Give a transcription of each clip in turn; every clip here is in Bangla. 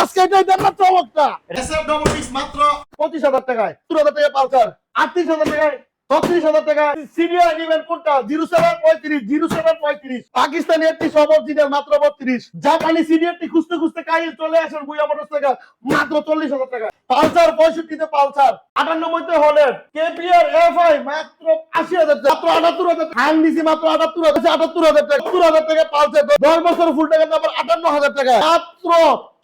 আজকে এটাই দেন না চমকটা এসএফ ডবল মাত্র পঁচিশ হাজার টাকায়। সত্তর হাজার টাকা পালসার। আটত্রিশ হাজার টাকায় ছত্রিশ হাজার টাকা সিনিয়র নিবেন কোনটা? জিরো সেভেন পঁয়ত্রিশ জিরো সেভেন পঁয়ত্রিশ। পাকিস্তানি একটি সব অরিজিনাল মাত্র বত্রিশ। জাপানি সিনিয়রটি খুঁজতে খুঁজতে কাহিল চলে আসেন বুয়া মোটর মাত্র চল্লিশ হাজার টাকা পালসার, পঁয়ষট্টিতে পালসার কেপিআর মাত্র আশি হাজার মাত্র আটাত্তর হাজার মাত্র আটাত্তর হাজার আটাত্তর হাজার টাকা, সত্তর হাজার টাকা পালসার। দশ বছর ফুল টাকা তারপর আটান্ন হাজার টাকা। মাত্র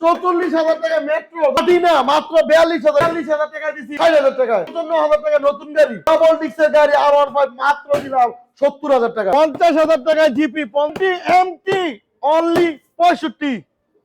চৌচল্লিশ হাজার টাকা মেট্রো না, মাত্র বিয়াল্লিশ হাজার বিয়াল্লিশ হাজার টাকা ষাট হাজার টাকা চুয়ান্ন হাজার টাকা নতুন গাড়ি। ডবল ডিক্সের গাড়ি আর ওয়ান ফাইভ মাত্র দিলাম সত্তর হাজার টাকা। পঞ্চাশ হাজার টাকা জিপি পঞ্চি এমটি অনলি পঁয়ষট্টি।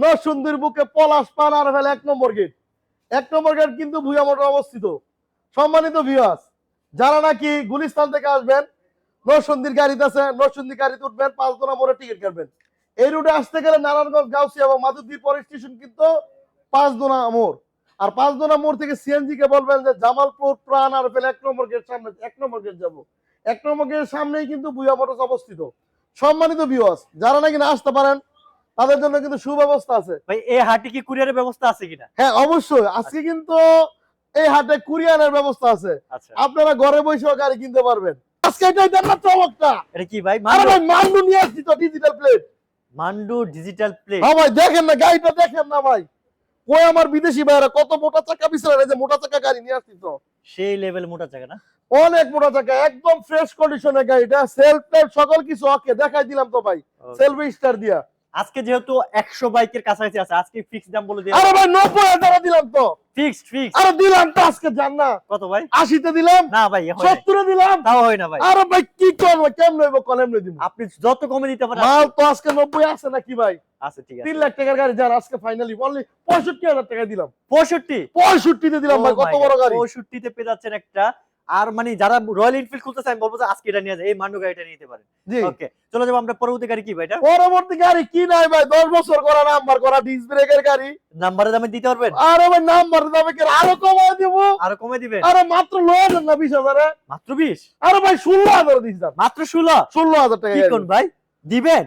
নরসুন্দির বুকে পলাশ পান আর ফেলে এক নম্বর গেট। এক নম্বর গেট কিন্তু ভুয়া মোটর অবস্থিত। সম্মানিত ভিউয়ার্স যারা নাকি গুলিস্তান থেকে আসবেন নরসন্দির গাড়িতে আছে নরসন্দির গাড়িতে উঠবেন, পাঁচ দোনা মোড়ে টিকিট কাটবেন। এই রুটে আসতে গেলে নারায়ণগঞ্জ গাউসি এবং মাধুদ্বীপ পর স্টেশন কিন্তু পাঁচ দোনা মোড়। আর পাঁচ দোনা মোড় থেকে সিএনজি কে বলবেন যে জামালপুর, প্রাণ আর ফেলে এক নম্বর গেট সামনে, এক নম্বর গেট যাব। এক নম্বর গেটের সামনেই কিন্তু বুয়া মোটরস অবস্থিত। সম্মানিত ভিউয়ার্স যারা নাকি না আসতে পারেন তাদের জন্য কিন্তু সুব্যবস্থা আছে। ভাই এই হাটে কি কুরিয়ারের ব্যবস্থা আছে কিনা? হ্যাঁ অবশ্যই। আজকে কিন্তু এই হাটে কুরিয়ানের ব্যবস্থা আছে। আচ্ছা। আপনারা ঘরে বসেও গাড়ি কিনতে পারবেন। আজকে না চমকটা। এটা কি ভাই মান্ডু? নিয়ে আসছি তো ডিজিটাল প্লেট মান্ডু ডিজিটাল প্লে হ্যাঁ ভাই দেখেন না গাড়িটা দেখেন না ভাই। ওই আমার বিদেশি ভাইরা কত মোটা চাকা বিছানা যে মোটা চাকা গাড়ি নিয়ে আসছি তো। সেই লেভেল মোটা জায়গা না? অনেক মোটা চাকা একদম ফ্রেশ কন্ডিশনের গাড়িটা সেলফ টেলফ সকল কিছু ওকে দেখাই দিলাম তো ভাই। সেলফ স্টার দিয়া। আজকে যেহেতু একশো বাইকের কাছাকাছি আছে আজকে ফিক্স দাম বলে দিয়ে আরে ভাই নব্বই হাজার দিলাম তো। ফিক্সড ফিক্স আরে দিলাম তো আজকে জান না। কত ভাই? আশিতে দিলাম না ভাই হয় নাই। সত্তরে দিলাম। তাও হয় না ভাই। আরে ভাই কি করব কেমন হইব কলেম দিব আপনি যত কমে দিতে পারেন মাল তো আজকে নব্বই আছে নাকি ভাই? আছে ঠিক তিন আছে লাখ টাকার গাড়ি যান আজকে ফাইনালি অনলি পঁয়ষট্টি হাজার টাকা দিলাম। পঁয়ষট্টি? তে দিলাম ভাই কত বড় গাড়ি? পঁয়ষট্টিতে পেয়ে যাচ্ছেন একটা আর মানে যারা রয়্যাল এনফিল্ড খুলতেছে আমি বলব যে আজকে এটা নিয়ে যায় এই মান্ডু গাড়িটা নিতে পারেন। জি। ওকে চলে যাব আমরা পরবর্তী গাড়ি কি ভাই এটা? পরবর্তী গাড়ি কি নাই ভাই? দশ বছর করা নাম্বার করা ডিস ব্রেকের গাড়ি। নাম্বারে দামে দিতে পারবেন? আরে ভাই নাম্বার দামে কি আরও কমায় দেব? আরও কমে দিবেন? আরে মাত্র লয়ে না বিশ হাজারে। মাত্র বিশ? আরে ভাই ষোলো হাজার দিস দাম। মাত্র ষোলো? ষোলো হাজার টাকা কি কোন ভাই? দিবেন?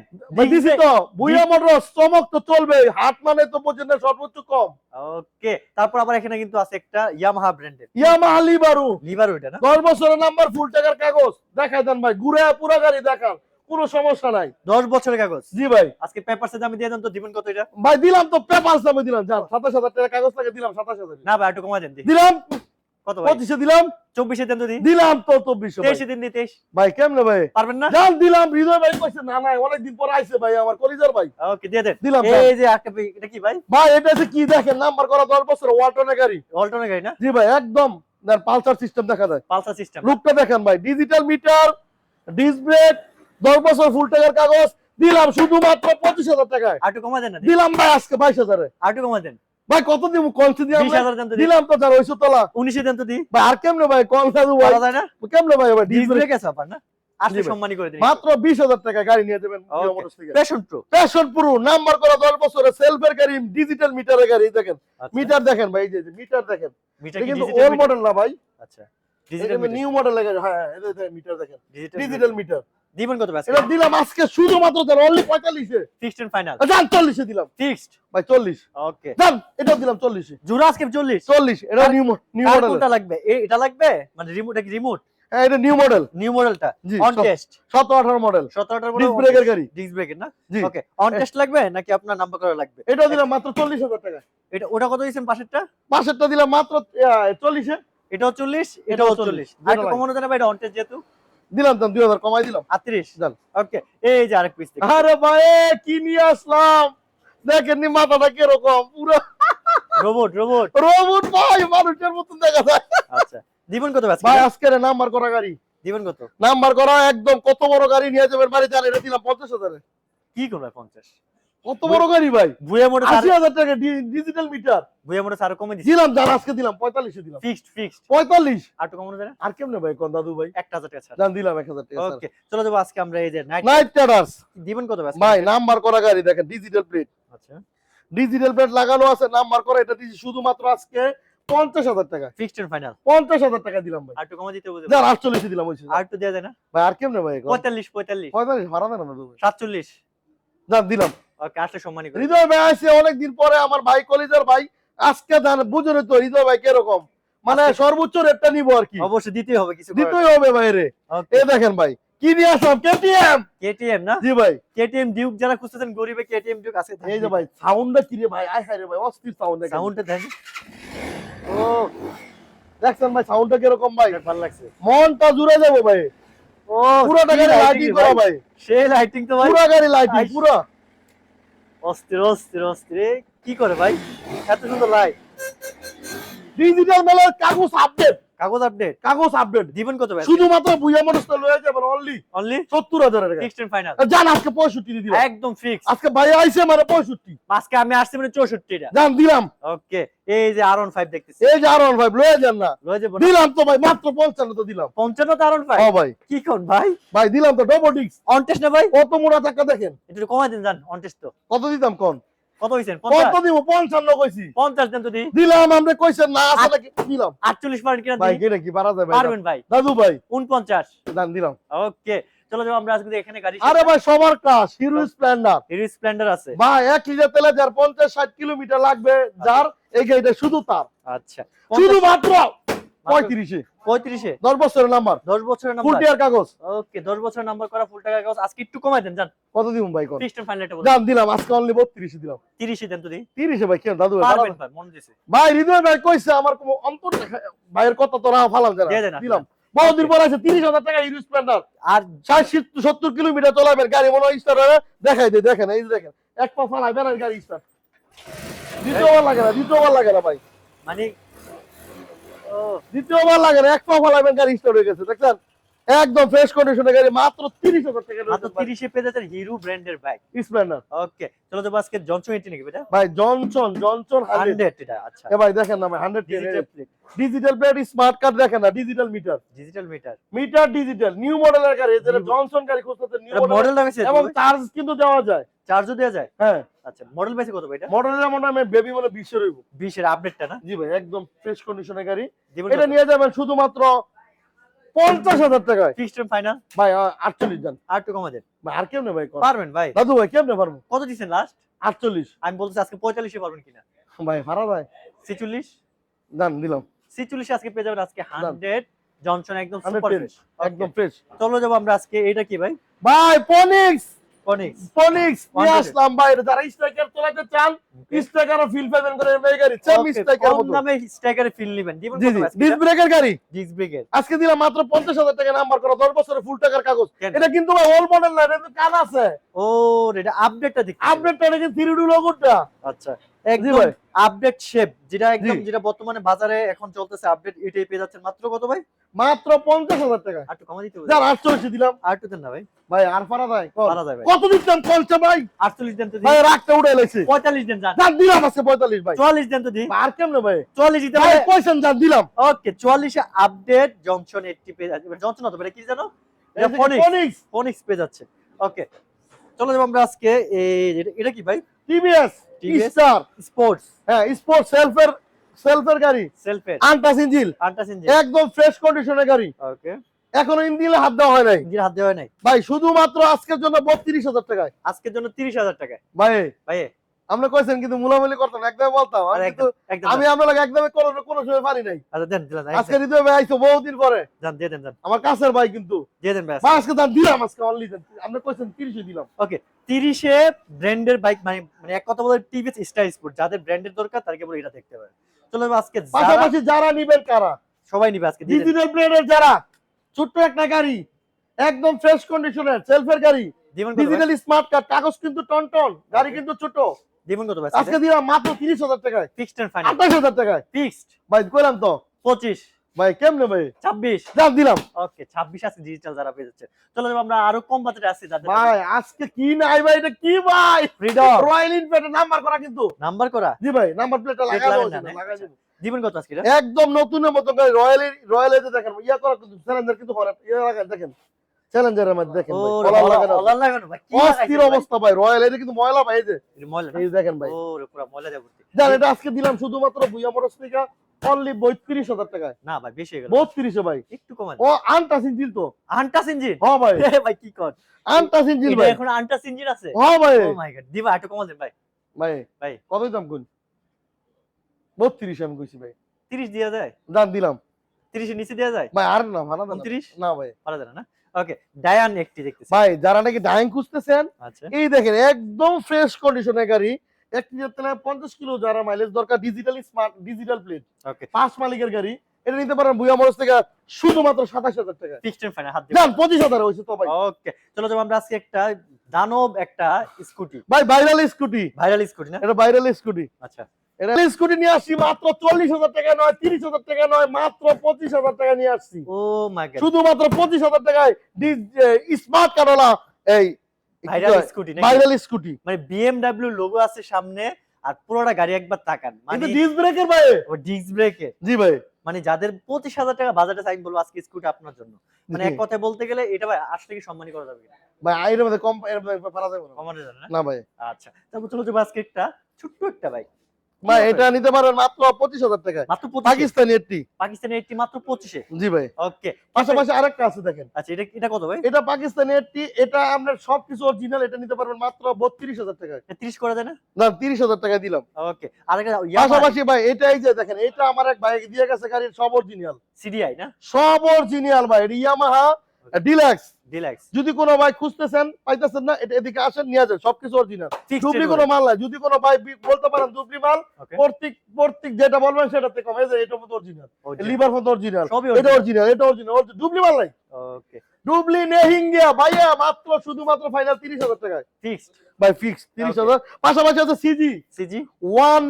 দিছি তো বুইয়া মোটর চমক তো চলবে হাট মানে তো বোঝেন না সর্বোচ্চ কম। ওকে তারপর আবার এখানে কিন্তু আছে একটা ইয়ামাহা ব্র্যান্ডের ইয়ামাহা লিবারু লিভার ওইটা না? দশ বছরের নাম্বার ফুল টাকার কাগজ। দেখাই দেন ভাই ঘুরে পুরো গাড়ি দেখান কোনো সমস্যা নাই। দশ বছরের কাগজ? জি ভাই। আজকে পেপারসে দামে দিয়ে দেন তো দিবেন কত এটা? ভাই দিলাম তো পেপার দামে দিলাম জান সাতাশ হাজার টাকা কাগজ টাকা দিলাম সাতাশ হাজার না ভাই একটু কমা দেন দিলাম। কত পঁচিশে দিলাম। চব্বিশে দেন তো দি দিলাম তো চব্বিশে। তেইশে দিন তেইশ। ভাই কেমনে ভাই? পারবেন না? জান দিলাম। হৃদয় ভাই কইছে না অনেকদিন পর আইছে ভাই আমার কলিজার ভাই। ওকে দিয়ে দেন। দিলাম এই যে একটা এটা কি ভাই? ভাই এটা হচ্ছে কি দেখেন নাম্বার করা দশ বছর ওয়ালটনের গাড়ি। অল্টনের গাড়ি না? জি ভাই একদম পালসার সিস্টেম দেখা যায়। Pulsar system. লুকটা দেখেন ভাই ডিজিটাল মিটার ডিস ব্রেক দশ বছর ফুল টাকার কাগজ। দিলাম শুধুমাত্র পঁচিশ হাজার টাকায়। আর একটু কমা দেন না দিলাম ভাই আজকে বাইশ হাজারে। আর একটু কমা দেন। ভাই কত দিব কলসি দিয়ে দিলাম তো তার ওইশো তলা। উনিশে দেন তো দি। ভাই আর কেমনে ভাই কল দাদু ভাই? যায় না? কেমনে ভাই ভাই ডিস ব্রেক আছে আপনার না? মাত্র বিশ হাজার টাকা গাড়ি নিয়ে যাবেন. প্যাশন প্রো নাম্বার করা দশ বছরের সেলফের গাড়ি ডিজিটাল মিটারের গাড়ি দেখেন। আচ্ছা। মিটার দেখেন ভাই যে মিটার দেখেন। কিন্তু ওল্ড মডেল না ভাই। আচ্ছা। ডিজিটাল নিউ মডেল হ্যাঁ মিটার দেখেন। ডিজিটাল মিটার দিবেন কত এটা দিলাম আজকে শুধুমাত্র দেন অনলি পঁয়তাল্লিশে। ফিক্সড এন্ড ফাইনাল জান চল্লিশে দিলাম। ফিক্সড ভাই চল্লিশ। ওকে জান এটাও দিলাম চল্লিশে। জুরা আজকে 40 চল্লিশ এটা নিউ নিউ মডেল কোনটা লাগবে? এ- এটা লাগবে? মানে রিমোট কি রিমোট হ্যাঁ এটা নিউ মডেল নিউ মডেলটা অন টেস্ট সতেরো আঠারো মডেল 17 টার ডিস্ক ব্রেকের গাড়ি। ডিস্ক ব্রেকের না? ওকে অন টেস্ট লাগবে নাকি আপনার নাম্বার করা লাগবে? এটাও দিলাম মাত্র চল্লিশ হাজার টাকা। এটা ওটা কত দিয়েছেন পাশেরটা? পাশেরটা দিলাম মাত্র চল্লিশে। এটাও 40 এটাও এটাও 40 40 আর কমানো জানা ভাই এটা অন টেস্ট যেহেতু। দিলাম দাম দুই হাজার কমাই দিলাম। আটত্রিশ দাম ওকে এই যে আরেক পিস আরে ভাই কি নিয়ে আসলাম? দেখেননি মাথাটা কীরকম পুরো। রোবট রোবট রোবট ভাই মানুষের মতন দেখা যায়। আচ্ছা দিবেন কত ভাই ভাই আজকের নাম্বার করা গাড়ি। দিবেন কত? নাম্বার করা একদম কত বড় গাড়ি নিয়ে যাবেন বাড়ি জানেন এটা দিলাম পঞ্চাশ হাজারে। কি করবে 50 কত বড় গাড়ি ভাই? ভুয়া মোটর আশি হাজার টাকা ডিজিটাল মিটার ভুয়া মোটর আরও কমে দিছি। দিলাম যার আজকে দিলাম পঁয়তাল্লিশে দিলাম। ফিক্সড ফিক্সড পঁয়তাল্লিশ। আর একটু কমানো যায় না? আর কেমনে ভাই কোন দাদু ভাই? একটা হাজার টাকা ছাড় জান দিলাম এক হাজার টাকা ওকে চলো যাব আজকে আমরা এই যে নাইট নাইট ট্রেডার্স দিবেন কত আজকে? ভাই নাম্বার করা গাড়ি দেখেন ডিজিটাল প্লেট আচ্ছা। ডিজিটাল প্লেট লাগানো আছে নাম্বার করা এটা দিয়েছি শুধুমাত্র আজকে পঞ্চাশ হাজার টাকা। ফিক্সড এন্ড ফাইনাল পঞ্চাশ হাজার টাকা দিলাম ভাই। আর কমা দিতে বুঝে যার আটচল্লিশে দিলাম ওই আর একটু দেওয়া যায় না? ভাই আর কেমনে ভাই পঁয়তাল্লিশ পঁয়তাল্লিশ। পঁয়তাল্লিশ ভাড়া দেন না ভাই। সাতচল্লিশ। যান দিলাম। ওকে আসলে সম্মানী করে। হৃদয় ভাই আসছে অনেকদিন পরে আমার ভাই কলিজার ভাই। আজকে জান বুঝুন তো হৃদয় ভাই কীরকম? মানে সর্বোচ্চ রেটটা নিবো আর কি। অবশ্যই দিতেই হবে কিছু দিতেই হবে ভাইরে এ দেখেন ভাই কি নিয়ে আসলাম? কেটিএম কেটিএম না? জি ভাই। কেটিএম ডিউক যারা খুঁজতেছেন গরিবে কেটিএম ডিউক আছে এই যে ভাই সাউন্ডটা কি রে ভাই? আয় হায় রে ভাই অস্থির সাউন্ড দেখেন। সাউন্ডটা দেন ও দেখছেন ভাই সাউন্ডটা কীরকম ভাই? ভালো লাগছে। মনটা জুড়ে যাব ভাই। ও পুরো গাড়ি লাইটিং করা ভাই। সে লাইটিং তো ভাই। পুরো গাড়ি লাইটিং। পুরো। অস্থির অস্থির অস্থির। কি করে ভাই? এত সুন্দর লাইট ডিজিটাল মেলার কাগজ আপডেট কাগজ আপডেট কাগজ আপডেট দিবেন কত ভাই শুধুমাত্র বুয়া লয়ে যাবেন অনলি অনলি সত্তর হাজার টাকা ফিক্সড ফাইনাল জান আজকে পঁয়ষট্টি দিয়ে দিলাম। একদম ফিক্স আজকে ভাই মানে পঁয়ষট্টি। আজকে আমি আসছি মানে চৌষট্টিটা। জান দিলাম। ওকে এই যে আর ফাইভ দেখতেছি। এই যে আর ওয়ান ফাইভ লয়ে যান না। লয়ে দিলাম তো ভাই মাত্র পঞ্চান্ন তো দিলাম। পঞ্চান্ন তো আর ফাইভ ও ভাই। কি কোন ভাই? ভাই দিলাম তো ডবোটিক্স অনটেস্ট না ভাই? কত মোটা টাকা দেখেন? একটু কমাই দিন জান অনটেস্ট তো। কত দিতাম কোন? কত হইছেন? কত দিব পঞ্চান্ন কইছি। পঞ্চাশ দেন তো দি। দিলাম আমরা কইছেন না আছে নাকি দিলাম। আটচল্লিশ পারেন কিনা ভাই দিই? কি বাড়া যাবে পারবেন ভাই। দাদু ভাই। উনপঞ্চাশ। দান দিলাম। ওকে চলো যাব আমরা আজকে এখানে গাড়ি আরে ভাই সবার কাজ হিরো স্প্লেন্ডার। হিরো স্প্লেন্ডার আছে। ভাই এক লিটার তেলে যার পঞ্চাশ ষাট কিলোমিটার লাগবে যার এই গাড়িটা শুধু তার। আচ্ছা। শুধু মাত্র পঁয়ত্রিশে। পঁয়ত্রিশে। দশ বছরের নাম্বার দশ বছরের ফুল কাগজ। ওকে দশ বছরের নাম্বার করা ফুল টাকা কাগজ। আজকে একটু কমাই দেন জান কত দিব ভাই কোন ফিক্সড ফাইনাল দাম দিলাম। আজকে অনলি বত্রিশে দিলাম। তিরিশে দেন তো দি। তিরিশে ভাই কেন দাদু? ভাই বাড়াবো? দিছে। ভাই হৃদয় ভাই কইছে আমার কোনো অন্তর ভাইয়ের কথা তো রাহা ফালাম জানা দিলাম। বহুদিন পর আছে তিরিশ হাজার টাকা হিরো স্প্লেন্ডার আর সত্তর কিলোমিটার চলাবেন গাড়ি মনে হয় স্টার দেখাই দে দেখেন এই দেখেন। এক পা ফালাইবেন আর গাড়ি স্টার দ্বিতীয়বার লাগে না দ্বিতীয়বার লাগে না ভাই। মানে দ্বিতীয়বার লাগে না এক পা ফালাইবেন গাড়ি স্টার হয়ে গেছে দেখছেন? একদম ফ্রেশ কন্ডিশনের গাড়ি মাত্র তিরিশ হাজার টাকা মাত্র তিরিশে পেয়ে যাচ্ছেন হিরো ব্র্যান্ডের বাইক স্প্লেন্ডার ওকে চলো যাব আজকে জনসন এইটি নাকি বেটা? ভাই জনসন জনসন হান্ড্রেড হান্ড্রেড এটা আচ্ছা। এ ভাই দেখেন না ভাই hundred digital plate digital plate smart card দেখেন না digital meter digital meter meter digital new মডেলের গাড়ি যেটা জনসন গাড়ি খুঁজতেছে নিউ মডেল এবং চার্জ কিন্তু দেওয়া যায়। চার্জও দেওয়া যায়? হ্যাঁ। আচ্ছা মডেল পাইছে কত ভাই এটা? মডেলের বেবি মনে বিশের হইব বিশের আপডেটটা না? জি ভাই একদম ফ্রেশ কন্ডিশনের গাড়ি। এটা নিয়ে যাবেন শুধুমাত্র পঞ্চাশ হাজার টাকায়। ফিক্সড ফাইনাল ভাই আটচল্লিশ জান আর একটু কমা দেন। ভাই আর কেমনে ভাই পারবেন ভাই? দাদু ভাই কেমনে পারব। কত দিচ্ছেন লাস্ট আটচল্লিশ। আমি বলতেছি আজকে পঁয়তাল্লিশে পারবেন কিনা? ভাই ভাড়া ভাই। ছিচল্লিশ? জান দিলাম। ছিচল্লিশে আজকে পেয়ে যাবেন আজকে হান্ড্রেড জনসন একদম সুপার ফ্রেশ একদম ফ্রেশ চলো যাব আমরা আজকে এটা কি ভাই? ভাই পনিক্স অনিক্স পনিক্স নিয়ে 100 আসলাম ভাই যারা স্ট্রাইকার চালাতে চান স্ট্রাইকারও ফিল পাবেন করে এই গাড়ি। সেম স্ট্রাইকার কম দামে স্ট্রাইকারে ফিল নেবেন। দিবেন জি জি। ডিস ব্রেকের গাড়ি? ডিস্ক ব্রেকের আজকে দিলাম মাত্র পঞ্চাশ হাজার টাকা নাম্বার করা দশ বছরে ফুল টাকার কাগজ। এটা কিন্তু ভাই ওল্ড মডেল না এটা কান আছে। ও এটা আপডেটটা দেখি আপডেটটা এটা কিন্তু থ্রি ডি লোগোটা আচ্ছা। একদম আপডেট শেপ যেটা একদম যেটা বর্তমানে বাজারে এখন চলতেছে আপডেট এটাই পেয়ে যাচ্ছেন। মাত্র কত ভাই? মাত্র পঞ্চাশ হাজার টাকা। আর একটু কমা দিতে যার আটচল্লিশ দিলাম। আর একটু দেন না ভাই। ভাই আর পারা যায়? পারা যায় কত দিতাম ভাই? আটচল্লিশ দেন তো ভাই রাগটা উঠে এলাইছে পঁয়তাল্লিশ দেন যান। যান দিলাম আজকে পঁয়তাল্লিশ ভাই। চুয়াল্লিশ দেন তো দি। আর কেমনে ভাই? চুয়াল্লিশ দিতে ভাই পয়সা দিলাম। ওকে চুয়াল্লিশে আপডেট জনসন এইটটি পেয়ে যাচ্ছে। জনসন হতে পারে কি জানো ফোনিক্স ফোনিক্স পেয়ে যাচ্ছে। ওকে চলো যাব আমরা আজকে এটা কি ভাই? টিভিএস স্টার স্পোর্টস হ্যাঁ স্পোর্টস সেলফের সেলফের গাড়ি। সেলফের আনটাস ইঞ্জিন আন্টাস ইঞ্জিন একদম ফ্রেশ কন্ডিশনের গাড়ি। ওকে এখনও ইঞ্জিনে হাত দেওয়া হয় নাই। ইঞ্জিন হাত দেওয়া হয় নাই। ভাই শুধুমাত্র আজকের জন্য বত্রিশ হাজার টাকায়। আজকের জন্য তিরিশ হাজার টাকায়। ভাই ভাই আমরা কইছেন কিন্তু মুলামুলি করতাম একদম বলতাম। আমি কিন্তু আমি আমরা লাগে একদমই কোনো কোনো সময় পারি নাই। আচ্ছা দেন দিলেন আজকে ভাই পরে। দিয়ে দেন আমার কাছের ভাই কিন্তু। দিয়ে দেন ভাই আজকে দাম দিলাম আজকে অনলি কইছেন তিরিশে দিলাম। ওকে ব্র্যান্ডের বাইক মানে মানে এক কথা বলে টিভিএস স্টাইল স্পোর্ট যাদের ব্র্যান্ডের দরকার তার কেবল এটা দেখতে পারে চলো আজকে যারা পাশাপাশি যারা নিবেন কারা? সবাই নিবে আজকে ডিজিটাল প্লেটের যারা ছোট্ট একটা গাড়ি একদম ফ্রেশ কন্ডিশনের সেলফের গাড়ি ডিজিটাল স্মার্ট কার্ড কাগজ কিন্তু টন টন গাড়ি কিন্তু ছোট। কত ভাই আজকে দিলাম মাত্র তিরিশ হাজার টাকায়। ফিক্সড এন্ড ফাইনাল আঠাশ হাজার টাকায়। ফিক্সড ভাই কইলাম তো। পঁচিশ। ভাই কেমনে ভাই? ছাব্বিশ। যা দিলাম। ওকে ছাব্বিশ আছে ডিজিটাল যারা পেয়ে যাচ্ছে। চলো আমরা আরও কম বাজেটে আছি যাদের ভাই আজকে কি নাই ভাই? এটা কি ভাই? ফ্রিডম রয়্যাল এনফিল্ড নাম্বার করা কিন্তু। নাম্বার করা? জি ভাই নাম্বার প্লেটটা না, লাগাই দিব। দিবেন কত আজকে একদম নতুনের মতো রয়্যাল রয়্যাল এতে দেখেন ইয়া করা কিন্তু কিন্তু করে ইয়া লাগান দেখেন। চ্যালেঞ্জারের মধ্যে দেখেন অস্থির অবস্থা ভাই রয়্যাল এতে কিন্তু ময়লা ভাই যে। এটা? এই দেখেন ভাই। জান এটা আজকে দিলাম শুধুমাত্র বুইয়া মোটরস থেকে অনলি বত্রিশ হাজার টাকায়। না ভাই বেশি হয়ে গেল। বত্রিশে ভাই। একটু কমান। ও আনটাস ইঞ্জিন তো। আনটাস ইঞ্জিন হ্যাঁ ভাই। ভাই কি কর? আনটাস ইঞ্জিন ভাই। এখন আনটাস ইঞ্জিন আছে? হ্যাঁ ভাই। ও মাই গড দিবা একটু কমান দেন ভাই। ভাই ভাই। কতই দাম কোন বত্রিশ আমি কইছি ভাই। 30 দেওয়া যায়? দাম দিলাম। 30 এর নিচে দেওয়া যায়? ভাই আর না ভালো না। 29 না ভাই। পারা যায় না? ওকে ডায়ান একটি দেখতেছি। ভাই যারা নাকি ডাইং খুঁজতেছেন আচ্ছা। এই দেখেন একদম ফ্রেশ কন্ডিশনের গাড়ি। এক লিটার পঞ্চাশ কিলো যারা মাইলেজ দরকার digitally smart digital plate okay পাঁচ মালিকের গাড়ি। এটা নিতে পারেন বুয়া মরস থেকে শুধুমাত্র সাতাশ হাজার টাকা ফিক্সড হাত যান পঁচিশ হাজার হয়েছে তো ভাই। ওকে চলো যাব আমরা আজকে একটা দানব একটা স্কুটি। ভাই ভাইরাল স্কুটি। ভাইরাল স্কুটি না? এটা ভাইরাল স্কুটি। আচ্ছা। এটা স্কুটি নিয়ে আসছি মাত্র চল্লিশ হাজার টাকা নয় তিরিশ হাজার টাকা নয় মাত্র পঁচিশ হাজার টাকা নিয়ে আসছি। ও শুধুমাত্র পঁচিশ হাজার টাকায় স্মার্ট কারোলা এই ভাইরাল স্কুটি ভাইরাল স্কুটি মানে বিএমডব্লিউ লোগো আছে সামনে আর পুরোটা গাড়ি একবার তাকান। মানে ব্রেকের ভাই। ও ডিস্ক ব্রেকে জি ভাই। মানে যাদের পঁচিশ হাজার টাকা বাজেটে আমি বলব আজকে স্কুটি আপনার জন্য। মানে এক কথায় বলতে গেলে এটা ভাই আসলে কি সম্মানী করা যাবে? ভাই মধ্যে কম পারা যাবে না। কমানো যাবে না? না ভাই। আচ্ছা তারপর চলো যাব আজকে একটা ছোট্ট একটা বাইক ভাই এটা নিতে পারেন মাত্র পঁচিশ হাজার টাকায় মাত্র পাকিস্তানি একটি। পাকিস্তানের একটি মাত্র পঁচিশে? জি ভাই। ওকে। পাশাপাশি আরেকটা আছে দেখেন। আচ্ছা এটা এটা কত ভাই? এটা পাকিস্তানি একটি এটা আপনার সবকিছু অরিজিনাল এটা নিতে পারবেন মাত্র বত্রিশ হাজার টাকায় তিরিশ করে দেয় না? না তিরিশ হাজার টাকা দিলাম। ওকে। আরেকটা পাশাপাশি ভাই এটাই যে দেখেন এটা আমার এক ভাই দিয়ে গেছে গাড়ির সব অরিজিনাল সিডিআই না? সব অরিজিনাল ভাই ইয়ামাহা ডিলাক্স ডিলাক্স যদি কোনো ভাই খুঁজতেছেন পাইতেছেন না এটা এদিকে আসেন নিয়ে যান সবকিছু অরিজিনাল ডুপ্লি কোনো মাল নাই। যদি কোনো ভাই বলতে পারেন ডুপ্লি মাল প্রত্যেক প্রত্যেক যেটা বলবেন সেটাতে কম। এই যে এটা মতো অরিজিনাল লিভার মতো অরিজিনাল এটা অরিজিনাল এটা অরিজিনাল ডুপ্লি মাল নাই। ওকে ডুবলি নেহিঙ্গিয়া ভাইয়া মাত্র শুধুমাত্র ফাইনাল তিরিশ হাজার টাকায়। ফিক্সড ভাই ফিক্স তিরিশ হাজার। পাশাপাশি আছে CG CG one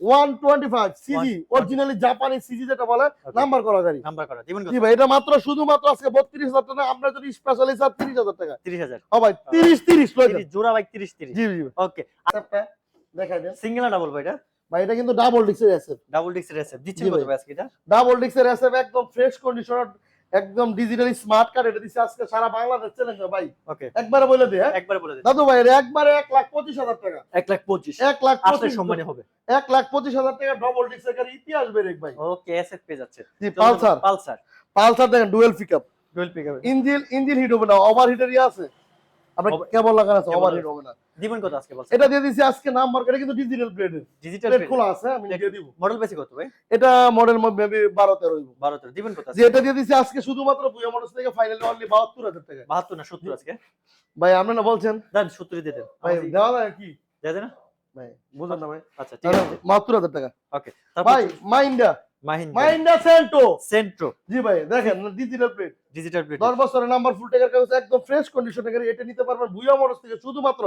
one twenty five CG originally জাপানি সিজি যেটা বলে নাম্বার করা গাড়ি। নাম্বার করা দিবেন জি ভাই এটা মাত্র শুধুমাত্র আজকে বত্রিশ হাজার টাকা আমরা যদি স্পেশালি স্যার তিরিশ হাজার টাকা। তিরিশ হাজার। ও ভাই তিরিশ তিরিশ লয়ে যান। তিরিশ জোড়া বাইক তিরিশ তিরিশ। জি জি ওকে আচ্ছা দেখাই দেন। সিঙ্গেল ডাবল ভাই এটা? ভাই এটা কিন্তু ডাবল ডিক্সের অ্যাসেট ডাবল ডিস্ক রেসে দিচ্ছেন কত ভাই। ভাই আজকে এটা? ডাবল ডিক্সের অ্যাসেট একদম ফ্রেশ কন্ডিশনার একদম ডিজিটালি স্মার্ট কার্ড এটা দিছে আজকে সারা বাংলাদেশ চ্যালেঞ্জ ভাই। ওকে। একবারে বলে দে হ্যাঁ? একবার বলে দিই দাদু ভাই এর একবারে এক লাখ পঁচিশ হাজার টাকা। এক লাখ পঁচিশ। এক লাখ আসলে সম্মানে হবে। এক লাখ পঁচিশ হাজার টাকা ডবল ডিক্স এর ইতিহাস বেরেক ভাই। ওকে এসএফ পেয়ে যাচ্ছে। জি পালসার। পালসার। পালসার দেখেন dual pickup dual pickup engine engine heat হবে না ওভার হিটার ইয়ে আছে। আপনার কেবল লাগানো আছে হবে না। দিবেন কত আজকে বলছেন? এটা দিয়ে দিছি আজকে এটা কিন্তু ডিজিটাল প্লেটের ডিজিটাল প্লেট খোলা আছে আমি দিয়ে দিব। মডেল বেশি কত ভাই? এটা মডেল মেবি বারো তেরো হইব বারো তেরো দিবেন কত যে এটা দিয়ে দিছি আজকে শুধুমাত্র বুয়া মোটরস থেকে ফাইনালি অনলি বাহাত্তর হাজার টাকা। বাহাত্তর না সত্তর আজকে? ভাই আপনি না বলছেন? দেন সত্তর দিয়ে দেন। ভাই দেওয়া যায় কি? যায় না? ভাই বুঝলেন না ভাই? আচ্ছা ঠিক আছে। বাহাত্তর হাজার টাকা। ওকে ভাই মাইন্ডা মাইন্ডা সেন্টো সেন্ট্রো জি ভাই দেখেন ডিজিটাল প্লেট ডিজিটাল প্লেট দশ বছরের নাম্বার ফুল টাকার কাগজ একদম ফ্রেশ কন্ডিশনে গাড়ি এটা নিতে পারবেন মোটরস থেকে শুধুমাত্র।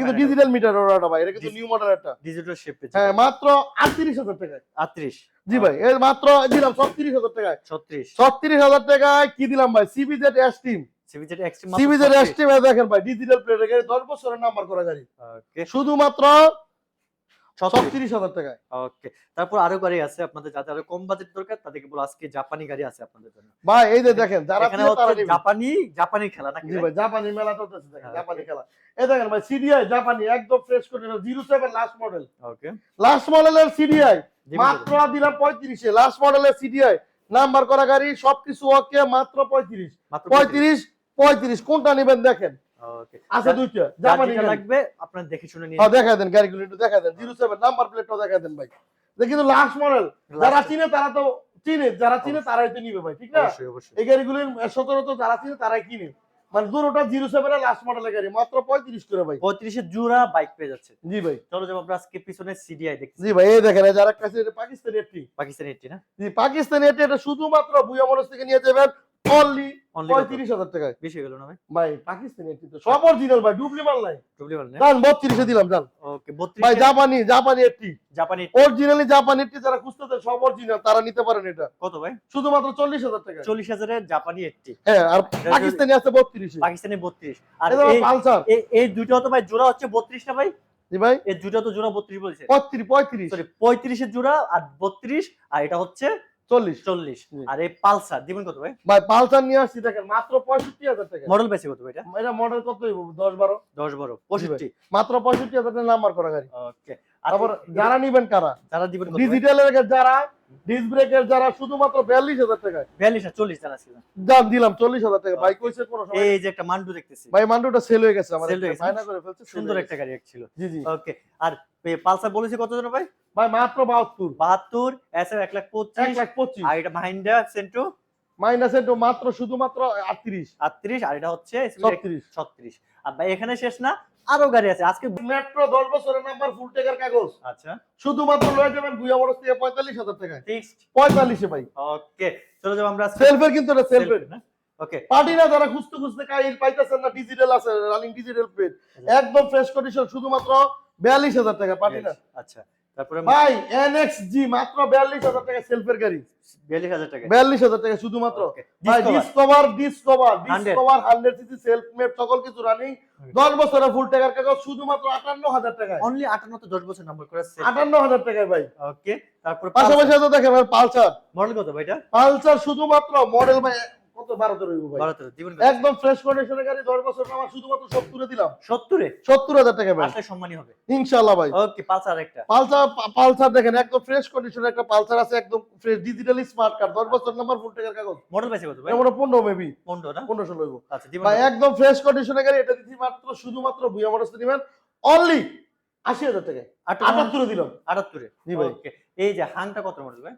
কিন্তু ডিজিটাল মিটার ভাই এটা কিন্তু নিউ মডেল একটা। ডিজিটাল শেপ হ্যাঁ মাত্র আটত্রিশ হাজার টাকায়। 38 জি ভাই এর মাত্র দিলাম ছত্রিশ হাজার টাকায়। 36 ছত্রিশ হাজার টাকায় কি দিলাম ভাই? CBZ S team CBZ extreme CBZ S team দেখেন ভাই ডিজিটাল প্লেটের গাড়ি দশ বছরের নাম্বার করা গাড়ি। ওকে শুধুমাত্র 36 ছত্রিশ। হাজার টাকায়। ওকে তারপর আরও গাড়ি আছে আপনাদের যাদের আরও কম বাজেট দরকার তাদেরকে বলো আজকে জাপানি গাড়ি আছে আপনাদের জন্য। ভাই এই যে দেখেন যারা এখানে। জাপানি জাপানি খেলা নাকি ভাই জাপানি মেলা চলতেছে দেখেন হ্যাঁ, জাপানি খেলা। এই দেখেন ভাই সিডিআই জাপানি একদম ফ্রেশ করে zero seven last model okay. Last মডেলের সিডিআই মাত্র দিলাম পঁয়ত্রিশে লাস্ট মডেলের সিডিআই নাম্বার করা গাড়ি সবকিছু ওকে মাত্র পঁয়ত্রিশ। পঁয়ত্রিশ পঁয়ত্রিশ কোনটা নেবেন দেখেন। ওকে দুইটা জাপানি জাপানি লাগবে আপনারা দেখে শুনে নিন হ্যাঁ দেখা দেন গাড়িগুলো একটু দেখা দেন। জিরো সেভেন নাম্বার প্লেটটাও দেখা দেন ভাই। কিন্তু লাস্ট মডেল যারা চিনে তারা তো চিনে। যারা চিনে তারাই তো নিবে ভাই ঠিক না? অবশ্যই অবশ্যই। এই গাড়িগুলো সচরাচর যারা চিনে তারাই কিনে। মানে দুটোটা জিরো সেভেন লাস্ট মডেলের গাড়ি মাত্র পঁয়ত্রিশ করে ভাই। পঁয়ত্রিশের জোড়া বাইক পেয়ে যাচ্ছে। জি ভাই। চলো যাব আমরা আজকে পিছনে সিডিআই দেখছি জি ভাই এই দেখেন যারা কাছে পাকিস্তানি পাকিস্তানি একটি না? জি পাকিস্তানি এটা এটা শুধুমাত্র বুয়া মনোজ থেকে নিয়ে যাবেন। অনলি পঁয়ত্রিশ হাজার টাকায়। বেশি গেল না ভাই? ভাই পাকিস্তানি সব অরিজিনাল ভাই ডুবলি মাল নাই। টুবলি বলেন জান বত্রিশে দিলাম জান। ওকে ভাই জাপানি জাপানি একটি। জাপানি অরিজিনালি জাপানি একটি যারা খুঁজতেছে সব অরিজিনাল তারা নিতে পারেন এটা। কত ভাই? শুধুমাত্র চল্লিশ হাজার টাকা চল্লিশ হাজারের জাপানি একটি। হ্যাঁ আর পাকিস্তানি আছে বত্রিশে। পাকিস্তানি বত্রিশ। আর এই পালসার। এই- দুটো তো ভাই জোড়া হচ্ছে বত্রিশ না ভাই? ভাই। এই দুটো তো জোড়া বত্রিশ বলছে। পঁয়ত্রিশ পঁয়ত্রিশ। সরি পঁয়ত্রিশের জোড়া আর বত্রিশ আর এটা হচ্ছে চল্লিশ। চল্লিশ। আর এই পালসার দিবেন কত ভাই? ভাই পালসার নিয়ে আসছি দেখেন মাত্র পঁয়ষট্টি হাজার টাকা। মডেল বেশি কত ভাই এটা? এটা মডেল কত দশ বারো। দশ বারো পঁয়ষট্টি। মাত্র পঁয়ষট্টি হাজার টাকা নাম্বার করা গাড়ি। ওকে তারপর যারা নিবেন কারা? যারা দিবেন ডিজিটালের যারা ডিস ব্রেকের যারা শুধুমাত্র বিয়াল্লিশ হাজার টাকা বিয়াল্লিশ আর চল্লিশ জানা ছিল দাম দিলাম চল্লিশ হাজার টাকা। ভাই কইছে কোনো সময় এই যে একটা মান্ডু দেখতেছি। ভাই মান্ডুটা সেল হয়ে গেছে আমাদের করে ফেলছে সুন্দর একটা গাড়ি এক ছিল জি জি। ওকে আর পালসার বলেছে কত জন ভাই? ভাই মাত্র বাহাত্তর। বাহাত্তর এস এক লাখ এক পঁচিশ লাখ পঁচিশ। আর এটা সেন্ট্রো মাইনাস মাত্র শুধুমাত্র আটত্রিশ। আটত্রিশ আর এটা হচ্ছে ছত্রিশ। ছত্রিশ। আর ভাই এখানে শেষ না? আরও গাড়ি আছে আজকে মেট্রো দশ বছরের নাম্বার ফুল টেকার কাগজ। আচ্ছা। শুধুমাত্র লয়ে যাবেন দুই বছর থেকে পঁয়তাল্লিশ হাজার টাকা ফিক্সড পঁয়তাল্লিশে ভাই। ওকে চলে যাব আমরা সেলফের কিন্তু এটা সেলফের ওকে পার্টি না যারা খুঁজতে খুঁজতে কাইল পাইতেছেন না ডিজিটাল আছে রানিং ডিজিটাল প্লেট একদম ফ্রেশ কন্ডিশন শুধুমাত্র বিয়াল্লিশ হাজার টাকা পার্টি না আচ্ছা। তারপরে ভাই এনএক্স জি মাত্র বিয়াল্লিশ হাজার টাকা সেলফের গাড়ি। বিয়াল্লিশ হাজার টাকা। বিয়াল্লিশ হাজার টাকা শুধুমাত্র। ভাই Discover। Discover Discover 100 CC self made সকল কিছু রানিং Okay. দশ বছরের ফুল টাকার কাগজ শুধুমাত্র আটান্ন হাজার টাকায়। অনলি আটান্ন তো দশ বছর নম্বর করে আটান্ন হাজার টাকায় ভাই। ওকে তারপর পাশাপাশি তো দেখেন পালসার মডেল কত ভাই এটা? পালসার শুধুমাত্র মডেল ভাই কত বারো তেরো হইবো ভাই? বারো তেরো দিবেন একদম ফ্রেশ কন্ডিশনের গাড়ি দশ বছর নামা শুধুমাত্র সত্তরে দিলাম। সত্তরে? সত্তর হাজার টাকা ভাই। আসলে সম্মানই হবে। ইনশাল্লাহ ভাই। ওকে পালসার একটা। পালসার পালসার দেখেন একদম ফ্রেশ কন্ডিশনের একটা পালসার আছে একদম ফ্রেশ ডিজিটালি স্মার্ট কার্ড দশ বছর নাম্বার ফুল টাকার কাগজ। মডেল পাইছে কত ভাই? এমন পনেরো মেবি পনেরো না? পনেরো ষোলো হইবো আচ্ছা দিবেন ভাই একদম ফ্রেশ কন্ডিশনের গাড়ি এটা দিচ্ছি মাত্র শুধুমাত্র ভুয়া মোটরস নেবেন। অনলি আশি হাজার টাকা আটাত্তরে। দিলাম। আটাত্তরে? জি ভাই। এই যে হাংটা কত মডেল ভাই?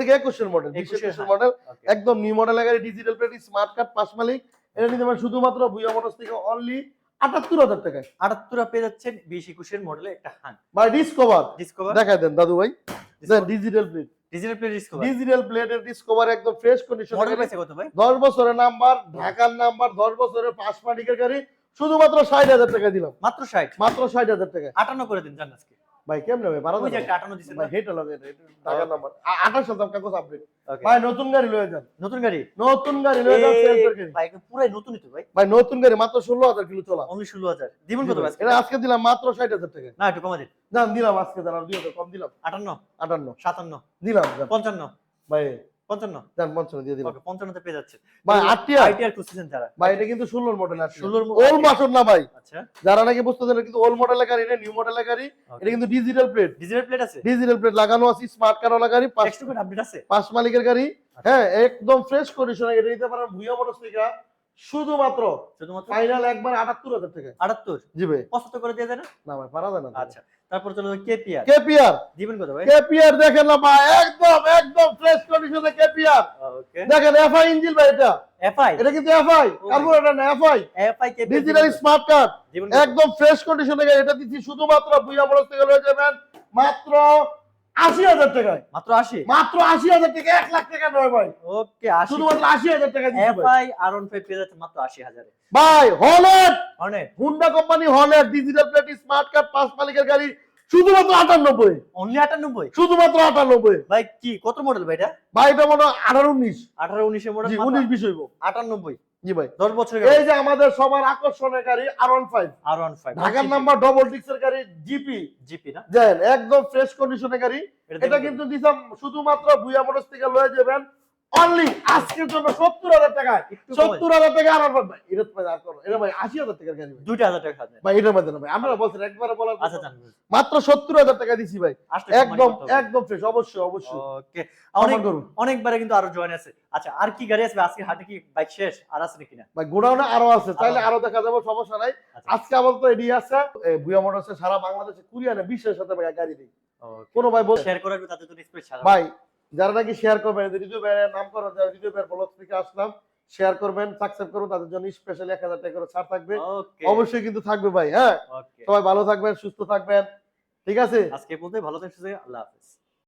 থেকে একুশের মডেল একুশের মডেল একদম new model digital plate smart card pass মালিক। এটা নিতে পারেন শুধুমাত্র ভুয়া মোটরস থেকে অনলি আটাত্তর হাজার টাকায়। আটাত্তর পেয়ে যাচ্ছেন বিশ একুশের মডেলে একটা হাং ভাই ডিসকভার ডিসকভার দেখাই দেন দাদু ভাই। Digital plate digital plate Discover digital প্লেটের ডিসকভার একদম ফ্রেশ কন্ডিশন মডেল পাইছে কত ভাই? দশ বছরের নাম্বার ঢাকার নাম্বার দশ বছরের পাঁচ মালিকের গাড়ি। শুধুমাত্র ষাট হাজার টাকা দিলাম। মাত্র ষাট? মাত্র ষাট হাজার টাকা আটান্ন করে দিন জান আজকে। ভাই কেমনে ভাই? বারো ওই যে একটা ভাই হেটা লাগে নাম্বার। কাগজ আপডেট ভাই নতুন গাড়ি লয়ে যান। নতুন গাড়ি? নতুন গাড়ি লয়ে যান ভাই পুরাই নতুনই তো ভাই। ভাই নতুন গাড়ি মাত্র ষোলো হাজার কিলো চলা। অনলি ষোলো হাজার। দিবেন কত ভাই আজকে? এটা আজকে দিলাম মাত্র ষাট হাজার টাকা। না একটু কমা দিন। না দিলাম আজকে দাঁড়ান দুই হাজার কম দিলাম। আটান্ন? আটান্ন। সাতান্ন। দিলাম জান পঞ্চান্ন। ভাই পঞ্চান্ন। জান পঞ্চান্ন দিয়ে দিলাম ওকে পঞ্চান্নতে পেয়ে যাচ্ছে। ভাই আটটি আইটি আর খুঁজতেছেন যারা। ভাই এটা কিন্তু ষোলোর মডেল আছে 16 র ওল মাসুর না ভাই। আচ্ছা। যারা নাকি বুঝতে চান কিন্তু ওল মডেলের গাড়ি এটা নিউ মডেলের গাড়ি এটা কিন্তু ডিজিটাল প্লেট ডিজিটাল প্লেট আছে? ডিজিটাল প্লেট লাগানো আছে স্মার্ট কার্ড ওলা গাড়ি পাঁচ এক্সট্রা আপডেট আছে? পাঁচ মালিকের গাড়ি। হ্যাঁ একদম ফ্রেশ কন্ডিশনে এটা নিতে পারেন শুধুমাত্র শুধুমাত্র? ফাইনাল একবার আটাত্তর টাকা আটাত্তর? জি ভাই। পঁচাত্তর করে দিয়ে দেন? না ভাই পারা যায় না। আচ্ছা। তারপর চলো কেপিআর কেপিআর দিবেন কত ভাই? কেপিআর দেখেন না ভাই একদম একদম ফ্রেশ কন্ডিশনে কেপিআর ওকে দেখেন এফআই ইঞ্জিন ভাই এটা। এফআই এটা কিন্তু এফআই কার্বোরেটর না FI FI KPR digital smart card একদম ফ্রেশ কন্ডিশনে এটা দিচ্ছি শুধুমাত্র বড় থেকে যাবেন মাত্র আশি হাজার টাকায়। মাত্র 80 মাত্র আশি হাজার টাকা এক লাখ টাকা নয় ভাই। ওকে শুধুমাত্র আশি হাজার টাকা। এফআই আর ফাইভ পেয়ে যাচ্ছে মাত্র 80 হাজারে। ভাই হলেট অনেক হুন্ডা কোম্পানি হলেট ডিজিটাল প্লেট স্মার্ট কার্ড পাঁচ মালিকের গাড়ি শুধুমাত্র আটানব্বই। অনলি 98 শুধুমাত্র আটানব্বই। ভাই কি? কত মডেল ভাই এটা? ভাই এটা মনে হয় আঠারো উনিশ। 18 19 এর মডেল উনিশ বিশ হইব। 98 জি ভাই। 10 বছরের এই যে আমাদের সবার আকর্ষণের গাড়ি R one five R one five ঢাকার নাম্বার ডবল ডিক্সের গাড়ি জিপি জিপি না? একদম ফ্রেশ কন্ডিশনের গাড়ি। এটা কিন্তু শুধুমাত্র ভুয়া মোটরস থেকে লয়ে যাবেন। অনলি আজকের জন্য সত্তর হাজার টাকায় সত্তর হাজার টাকা আর ভাই। এটা ভাই আর এটা ভাই আশি হাজার টাকার গাড়ি দুইটা হাজার টাকা ভাই এটার মধ্যে না ভাই। আমরা বলছেন একবারে বলার আচ্ছা কথা। মাত্র সত্তর হাজার টাকা দিছি ভাই। একদম একদম ফ্রেশ অবশ্যই অবশ্যই। ওকে। অনেক অনেকবারে কিন্তু আরও জয়েন আছে। আচ্ছা আর কি গাড়ি আছে? আজকে হাটে কি বাইক শেষ? আর আছে নাকি না? ভাই গোডাউনে আরও আছে। চাইলে আরও দেখা যাবে সমস্যা নাই। আচ্ছা। আজকে আপাতত এডি আছে। বুয়া মোটরসে সারা বাংলাদেশে কুরিয়ানে বিশ্বের সাথে গাড়ি দিই কোনো ভাই বল শেয়ার করে রাখবে তাদের জন্য ছাড়া ভাই যারা নাকি শেয়ার করবেন রিজু ভাইয়ের নাম করো যারা রিজু ভাইয়ের ব্লগ থেকে আসলাম শেয়ার করবেন সাবস্ক্রাইব করুন তাদের জন্য স্পেশালি এক হাজার টাকা করে ছাড় থাকবে। অবশ্যই কিন্তু থাকবে ভাই হ্যাঁ? সবাই ভালো থাকবেন সুস্থ থাকবেন ঠিক আছে? আজকে বলতে ভালো থাকছে আল্লাহ হাফেজ।